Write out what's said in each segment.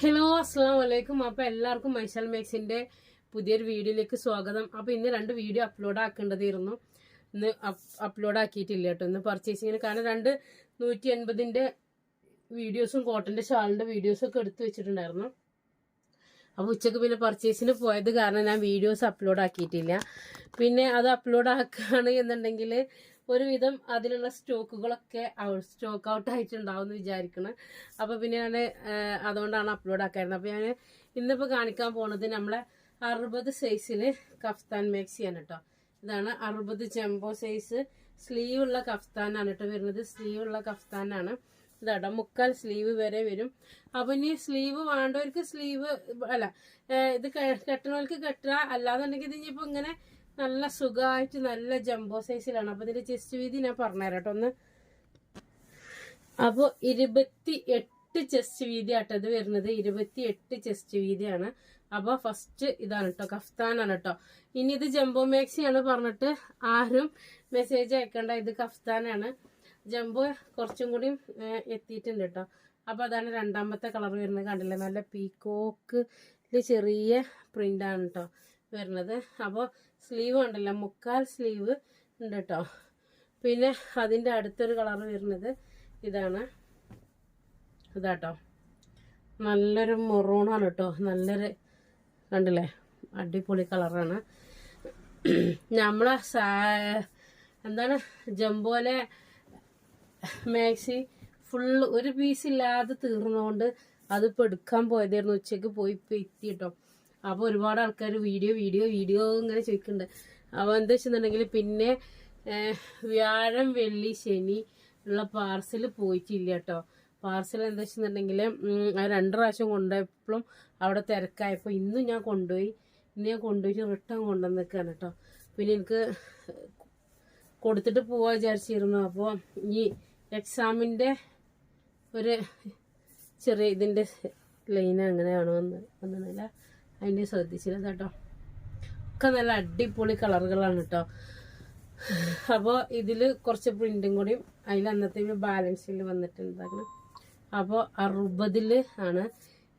Hello അസ്സാം വലൈക്കും അപ്പോൾ എല്ലാവർക്കും മൈസൽ മേക്സിന്റെ പുതിയൊരു വീഡിയോയിലേക്ക് സ്വാഗതം. അപ്പോൾ ഇന്ന് രണ്ട് വീഡിയോ അപ്ലോഡ് ആക്കേണ്ടതായിരുന്നു. ഇന്ന് അപ്ലോഡ് ആക്കിയിട്ടില്ല കേട്ടോ. ഇന്ന് പർച്ചേസിങ്ങിന് കാരണം രണ്ട് നൂറ്റി എൺപതിന്റെ വീഡിയോസും കോട്ടന്റെ ഷാളിന്റെ വീഡിയോസും ഒക്കെ എടുത്തു വെച്ചിട്ടുണ്ടായിരുന്നു. അപ്പോൾ ഉച്ചയ്ക്ക് പിന്നെ പർച്ചേസിന് പോയത് കാരണം ഞാൻ വീഡിയോസ് അപ്ലോഡ് ആക്കിയിട്ടില്ല. പിന്നെ അത് അപ്ലോഡ് ആക്കുകയാണ് എന്നുണ്ടെങ്കിൽ ഒരുവിധം അതിനുള്ള സ്റ്റോക്കുകളൊക്കെ സ്റ്റോക്ക് ഔട്ട് ആയിട്ടുണ്ടാവും എന്ന് വിചാരിക്കണം. അപ്പോൾ പിന്നെ ഞാൻ അതുകൊണ്ടാണ് അപ്ലോഡ് ആക്കായിരുന്നത് അപ്പോൾ ഞാൻ ഇന്നിപ്പോൾ കാണിക്കാൻ പോണത് നമ്മളെ അറുപത് സൈസിൽ കഫ്താൻ മാക്സിയാണ് കേട്ടോ ഇതാണ് അറുപത് ചെമ്പോ സൈസ് സ്ലീവ് ഉള്ള കഫ്താനാണ് കേട്ടോ വരുന്നത്. സ്ലീവ് ഉള്ള കഫ്താനാണ് ഇതാട്ടോ മുക്കാൽ സ്ലീവ് വരെ വരും. അപ്പൊ ഇനി സ്ലീവ് വേണ്ടവർക്ക് സ്ലീവ് അല്ല ഇത് കെട്ടണവർക്ക് കെട്ടുക അല്ലാന്നുണ്ടെങ്കിൽ ഇനിയിപ്പോ ഇങ്ങനെ നല്ല സുഖമായിട്ട് നല്ല ജംബോ സൈസിലാണ് അപ്പൊ ഇതിന്റെ ചെസ്റ്റ് വീതി ഞാൻ പറഞ്ഞുതരാം കേട്ടോ. ഒന്ന് അപ്പോ ഇരുപത്തി എട്ട് ചെസ്റ്റ് വീതി ആട്ടത് വരുന്നത്. ഇരുപത്തി എട്ട് ചെസ്റ്റ് വീതിയാണ്. അപ്പൊ ഫസ്റ്റ് ഇതാണ് കേട്ടോ കഫ്താനാണ് കേട്ടോ ഇനി ഇത് ജംബോ മാക്സി ആണ് പറഞ്ഞിട്ട് ആരും മെസ്സേജ് അയക്കണ്ട. ഇത് കഫ്താനാണ്. ജംബോ കുറച്ചും കൂടി എത്തിയിട്ടുണ്ട് കേട്ടോ അപ്പൊ അതാണ് രണ്ടാമത്തെ കളർ വരുന്നത് കണ്ടില്ലേ? നല്ല പീക്കോക്ക് ചെറിയ പ്രിന്റ് ആണ് കേട്ടോ വരുന്നത്. അപ്പോൾ സ്ലീവ് ഉണ്ടല്ലോ മുക്കാൽ സ്ലീവ് ഉണ്ട് കേട്ടോ പിന്നെ അതിന്റെ അടുത്തൊരു കളർ വരുന്നത് ഇതാണ്. ഇതാട്ടോ. നല്ലൊരു മൊറൂണാണ് കേട്ടോ നല്ലൊരു കണ്ടില്ലേ? അടിപൊളി കളറാണ് നമ്മളെ എന്താണ് ജംബോലെ മാക്സി ഫുള്ള് ഒരു പീസ് ഇല്ലാതെ തീർന്നുകൊണ്ട് അതിപ്പോൾ എടുക്കാൻ പോയതായിരുന്നു. ഉച്ചയ്ക്ക് പോയി പെറ്റി കേട്ടോ അപ്പോൾ ഒരുപാട് ആൾക്കാർ വീഡിയോ വീഡിയോ വീഡിയോ ഇങ്ങനെ ചോദിക്കുന്നുണ്ട് അപ്പോൾ എന്താ വെച്ചിട്ടുണ്ടെങ്കിൽ പിന്നെ വ്യാഴം വെള്ളി ശനി ഉള്ള പാർസൽ പോയിട്ടില്ല കേട്ടോ പാർസൽ എന്താ വെച്ചിട്ടുണ്ടെങ്കിൽ രണ്ട് പ്രാവശ്യം കൊണ്ടുപോയപ്പോഴും അവിടെ തിരക്കായപ്പോൾ ഇന്നും ഞാൻ കൊണ്ടുപോയി. ഇന്ന് ഞാൻ കൊണ്ടുപോയിട്ട് റിട്ടേൺ കൊണ്ടുവന്നേക്കാണ് കേട്ടോ പിന്നെ എനിക്ക് കൊടുത്തിട്ട് പോവാ വിചാരിച്ചിരുന്നു. അപ്പോൾ ഈ എക്സാമിന്റെ ഒരു ചെറിയ ഇതിന്റെ ലൈൻ അങ്ങനെയാണോ എന്ന് വന്നില്ല അതിന്റെ ശ്രദ്ധിച്ചില്ല കേട്ടോ. ഒക്കെ നല്ല അടിപൊളി കളറുകളാണ് കേട്ടോ. അപ്പോൾ ഇതിൽ കുറച്ച് പ്രിന്റും കൂടിയും അതിൽ അന്നത്തെ ബാലൻസിൽ വന്നിട്ടുണ്ടാക്കണം അപ്പോൾ അറുപതിൽ ആണ്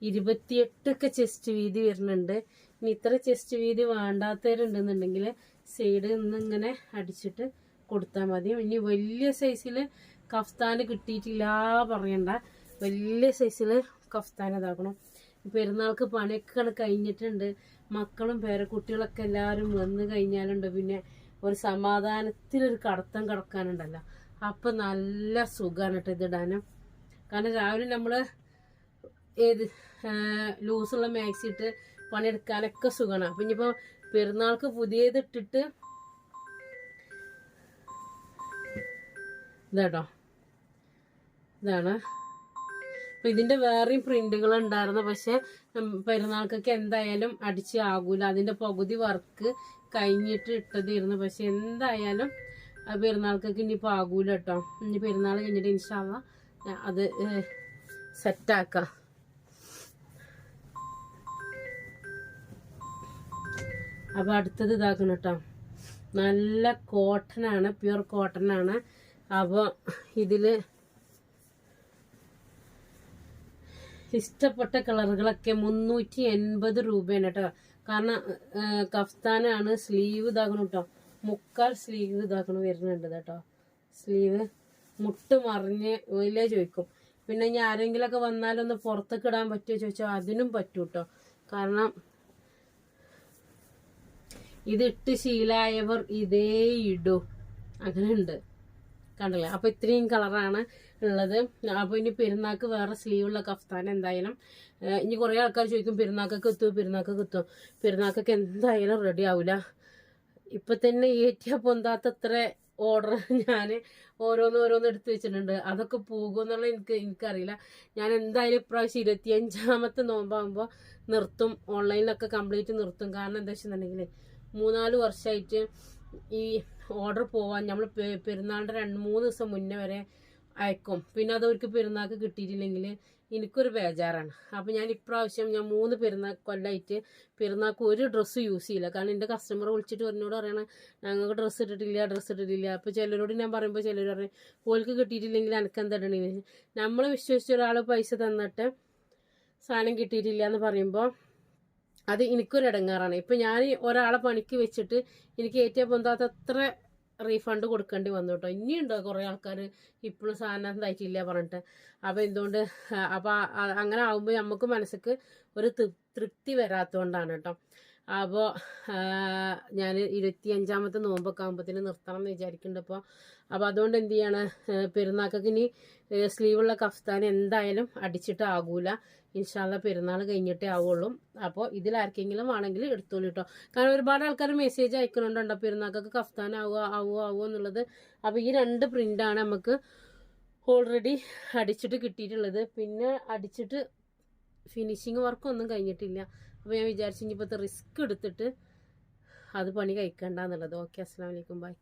ഇരുപത്തിയെട്ടൊക്കെ ചെസ്റ്റ് വീതി വരുന്നുണ്ട്. ഇനി ഇത്ര ചെസ്റ്റ് വീതി വേണ്ടാത്തവരുണ്ടെന്നുണ്ടെങ്കിൽ സൈഡ് ഇങ്ങനെ അടിച്ചിട്ട് കൊടുത്താൽ മതി. ഇനി വലിയ സൈസിൽ കഫ്താൻ കിട്ടിയിട്ടില്ല പറയണ്ട. വലിയ സൈസിൽ കഫ്താൻ ഇതാക്കണം. പെരുന്നാൾക്ക് പണിയൊക്കെ കഴിഞ്ഞിട്ടുണ്ട്. മക്കളും പേരക്കുട്ടികളൊക്കെ എല്ലാവരും വന്നു കഴിഞ്ഞാലുണ്ട്. പിന്നെ ഒരു സമാധാനത്തിലൊരു കടത്തം കിടക്കാനുണ്ടല്ലോ. അപ്പം നല്ല സുഖമാണ് കേട്ടോ ഇതിടാനും കാരണം രാവിലെ നമ്മൾ ഏത് ലൂസുള്ള മാക്സി ഇട്ട് പണിയെടുക്കാനൊക്കെ സുഖമാണ് അപ്പം ഇനിയിപ്പോൾ പെരുന്നാൾക്ക് പുതിയതിട്ടിട്ട് ഇതാട്ടോ. ഇതാണ്. അപ്പൊ ഇതിന്റെ വേറെയും പ്രിന്റുകൾ ഉണ്ടായിരുന്നു. പക്ഷേ പെരുന്നാൾക്കൊക്കെ എന്തായാലും അടിച്ച് ആകൂല. അതിന്റെ പകുതി വർക്ക് കഴിഞ്ഞിട്ട് ഇട്ടതായിരുന്നു പക്ഷെ എന്തായാലും പെരുന്നാൾക്കൊക്കെ ഇനിയിപ്പോൾ ആകൂല കേട്ടോ ഇനി പെരുന്നാൾ കഴിഞ്ഞിട്ട് ഇൻഷാല്ല അത് സെറ്റാക്കാം. അപ്പം അടുത്തത് ഇതാക്കണം കേട്ടോ നല്ല കോട്ടനാണ് പ്യുർ കോട്ടൺ ആണ് അപ്പൊ ഇതിൽ ഇഷ്ടപ്പെട്ട കളറുകളൊക്കെ മുന്നൂറ്റി എൺപത് രൂപയാണ് കേട്ടോ. കാരണം കഫ്താനാണ് സ്ലീവ് ഇതാക്കണം കേട്ടോ മുക്കാൽ സ്ലീവ് ഇതാക്കണം വരുന്നുണ്ട് കേട്ടോ. സ്ലീവ് മുട്ട് മറിഞ്ഞ് വലിയ ചോദിക്കും. പിന്നെ ഇനി ആരെങ്കിലൊക്കെ വന്നാലൊന്ന് പുറത്തേക്ക് ഇടാൻ പറ്റുമോ ചോദിച്ചാൽ അതിനും പറ്റൂ കേട്ടോ കാരണം ഇതിട്ട് ശീലായവർ ഇതേ ഇടൂ. അങ്ങനെ കണ്ടല്ലേ കണ്ടില്ലേ? അപ്പൊ ഇത്രയും കളറാണ് ഉള്ളത്. അപ്പോൾ ഇനി പെരുന്നാക്ക് വേറെ സ്ലീവുള്ള കഫ്താൻ എന്തായാലും ഇനി കുറേ ആൾക്കാർ ചോദിക്കും പെരുന്നാക്കൊക്കെ എത്തും പെരുന്നാക്കൊക്കെ എത്തും പെരുന്നാക്കൊക്കെ എന്തായാലും റെഡി ആവില്ല ഇപ്പം തന്നെ ഏറ്റിയ പൊന്താത്ത അത്ര ഓർഡർ ഞാൻ ഓരോന്ന് ഓരോന്ന് എടുത്ത് വെച്ചിട്ടുണ്ട്. അതൊക്കെ പോകുമെന്നുള്ള എനിക്ക് എനിക്കറിയില്ല. ഞാൻ എന്തായാലും ഇപ്രാവശ്യം ഇരുപത്തിയഞ്ചാമത്തെ നോമ്പാകുമ്പോൾ നിർത്തും. ഓൺലൈനിലൊക്കെ കംപ്ലീറ്റ് നിർത്തും. കാരണം എന്താ വെച്ചിട്ടുണ്ടെങ്കിൽ മൂന്നാൽ വർഷമായിട്ട് ഈ ഓർഡർ പോവാൻ നമ്മൾ പെരുന്നാളിന്റെ രണ്ട് മൂന്ന് ദിവസം മുന്നേ വരെ അയക്കും. പിന്നെ അത് അവർക്ക് പെരുന്നാൾക്ക് കിട്ടിയിട്ടില്ലെങ്കിൽ എനിക്കൊരു ബേജാറാണ്. അപ്പം ഞാൻ ഇപ്രാവശ്യം ഞാൻ മൂന്ന് പെരുന്നാൾ കൊല്ലമായിട്ട് പെരുന്നാൾക്ക് ഒരു ഡ്രസ്സ് യൂസ് ചെയ്യില്ല. കാരണം എന്റെ കസ്റ്റമർ വിളിച്ചിട്ട് എന്നോട് പറയണം ഞങ്ങൾക്ക് ഡ്രസ്സ് ഇട്ടിട്ടില്ല ഡ്രസ്സ് ഇട്ടിട്ടില്ല. അപ്പോൾ ചിലരോട് ഞാൻ പറയുമ്പോൾ ചിലർ പറയും ഓൾക്ക് കിട്ടിയിട്ടില്ലെങ്കിൽ എനിക്ക് ഇടണേ? നമ്മൾ വിശ്വസിച്ച ഒരാൾ പൈസ തന്നിട്ട് സാധനം കിട്ടിയിട്ടില്ല എന്ന് പറയുമ്പോൾ അത് എനിക്കൊരു ഇടങ്ങാറാണ് ഇപ്പം ഞാൻ ഒരാളെ പണിക്ക് വെച്ചിട്ട് എനിക്ക് ഏറ്റവും പൊന്താത്ത അത്ര റീഫണ്ട് കൊടുക്കേണ്ടി വന്നു കേട്ടോ. ഇനിയുണ്ടോ കുറേ ആൾക്കാർ ഇപ്പോഴും സാധനം തയ്ച്ചില്ല പറഞ്ഞിട്ട്. അപ്പോൾ എന്തുകൊണ്ട് അപ്പോൾ അങ്ങനെ ആകുമ്പോൾ നമുക്ക് മനസ്സിക്ക് ഒരു തൃപ്തി വരാത്തതുകൊണ്ടാണ് കേട്ടോ. അപ്പോൾ ഞാൻ ഇരുപത്തി അഞ്ചാമത്തെ നോമ്പൊക്കെ ആകുമ്പോഴത്തേന് നിർത്തണം എന്ന് വിചാരിക്കുന്നുണ്ട് അപ്പോൾ അതുകൊണ്ട് എന്ത് ചെയ്യാണ് പെരുന്നാക്കൊക്കെ ഇനി സ്ലീവുള്ള കഫ്താൻ എന്തായാലും അടിച്ചിട്ട് ആകൂല. ഇൻഷാല്ല പെരുന്നാൾ കഴിഞ്ഞിട്ടേ ആവുള്ളൂ. അപ്പോൾ ഇതിൽ ആർക്കെങ്കിലും ആണെങ്കിൽ എടുത്തോളൂ കേട്ടോ കാരണം ഒരുപാട് ആൾക്കാർ മെസ്സേജ് അയക്കുന്നുണ്ടോ പെരുന്നാക്കൊക്കെ കഫ്താൻ ആവുക ആവുക ആവുക എന്നുള്ളത്. അപ്പോൾ ഈ രണ്ട് പ്രിന്റാണ് നമുക്ക് ഓൾറെഡി അടിച്ചിട്ട് കിട്ടിയിട്ടുള്ളത്. പിന്നെ അടിച്ചിട്ട് ഫിനിഷിങ് വർക്കൊന്നും കഴിഞ്ഞിട്ടില്ല. അപ്പോൾ ഞാൻ വിചാരിച്ചു ഇനിയിപ്പോൾ റിസ്ക് എടുത്തിട്ട് അത് പണി കഴിക്കണ്ടെന്നുള്ളത് ഓക്കെ അസ്സാം വലൈക്കും ബൈ